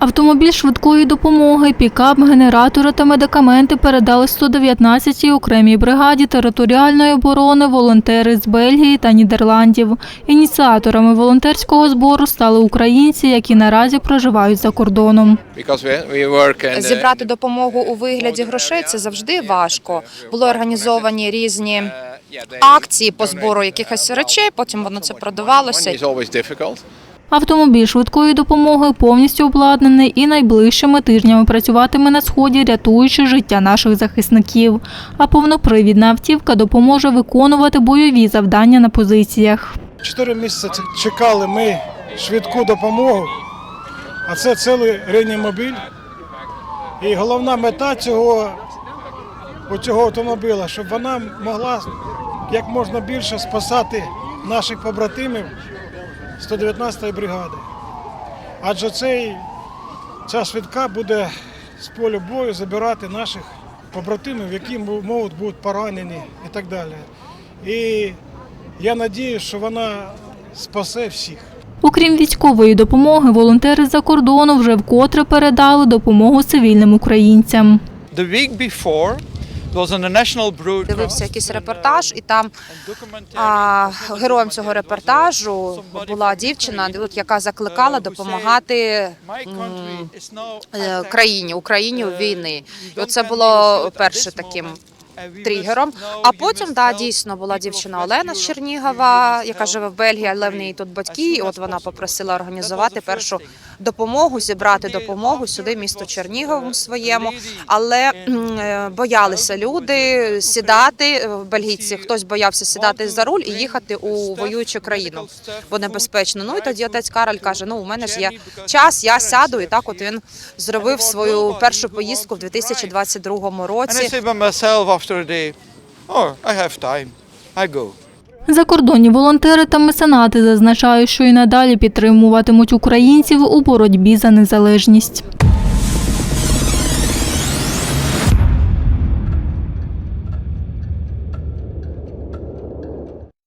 Автомобіль швидкої допомоги, пікап, генератори та медикаменти передали 119-й окремій бригаді територіальної оборони волонтери з Бельгії та Нідерландів. Ініціаторами волонтерського збору стали українці, які наразі проживають за кордоном. uh, Зібрати допомогу у вигляді грошей це завжди важко. Були організовані різні акції по збору якихось речей. Потім воно це продавалося. Автомобіль швидкої допомоги повністю обладнаний і найближчими тижнями працюватиме на сході, рятуючи життя наших захисників. А повнопривідна автівка допоможе виконувати бойові завдання на позиціях. Чотири місяці чекали ми швидку допомогу, а це цілий реанімобіль. І головна мета цього, цього автомобіля, щоб вона могла як можна більше спасати наших побратимів 119-ї бригади. Адже цей, ця швидка буде з полю бою забирати наших побратимів, які можуть бути поранені і так далі. І я сподіваюся, що вона спасе всіх. Окрім військової допомоги, волонтери з-за кордону вже вкотре передали допомогу цивільним українцям. The week before Дивився якийсь репортаж, і там а, героєм цього репортажу була дівчина, яка закликала допомагати м, е, країні, Україні у війни. І оце було перше таким тригером. А потім, да, дійсно була дівчина Олена з Чернігова, яка живе в Бельгії, але в неї тут батьки. І от вона попросила організувати першу допомогу, зібрати допомогу сюди, місто Черніговому своєму. Але е, боялися люди сідати. е, Бельгійці хтось боявся сідати за руль і їхати у воюючу країну, бо небезпечно. Ну і тоді отець Кароль каже: Ну, у мене ж є час, я сяду. І так, от він зробив свою першу поїздку в 2022 And I році. After a day, oh, I have time. I go. Закордонні волонтери та меценати зазначають, що і надалі підтримуватимуть українців у боротьбі за незалежність.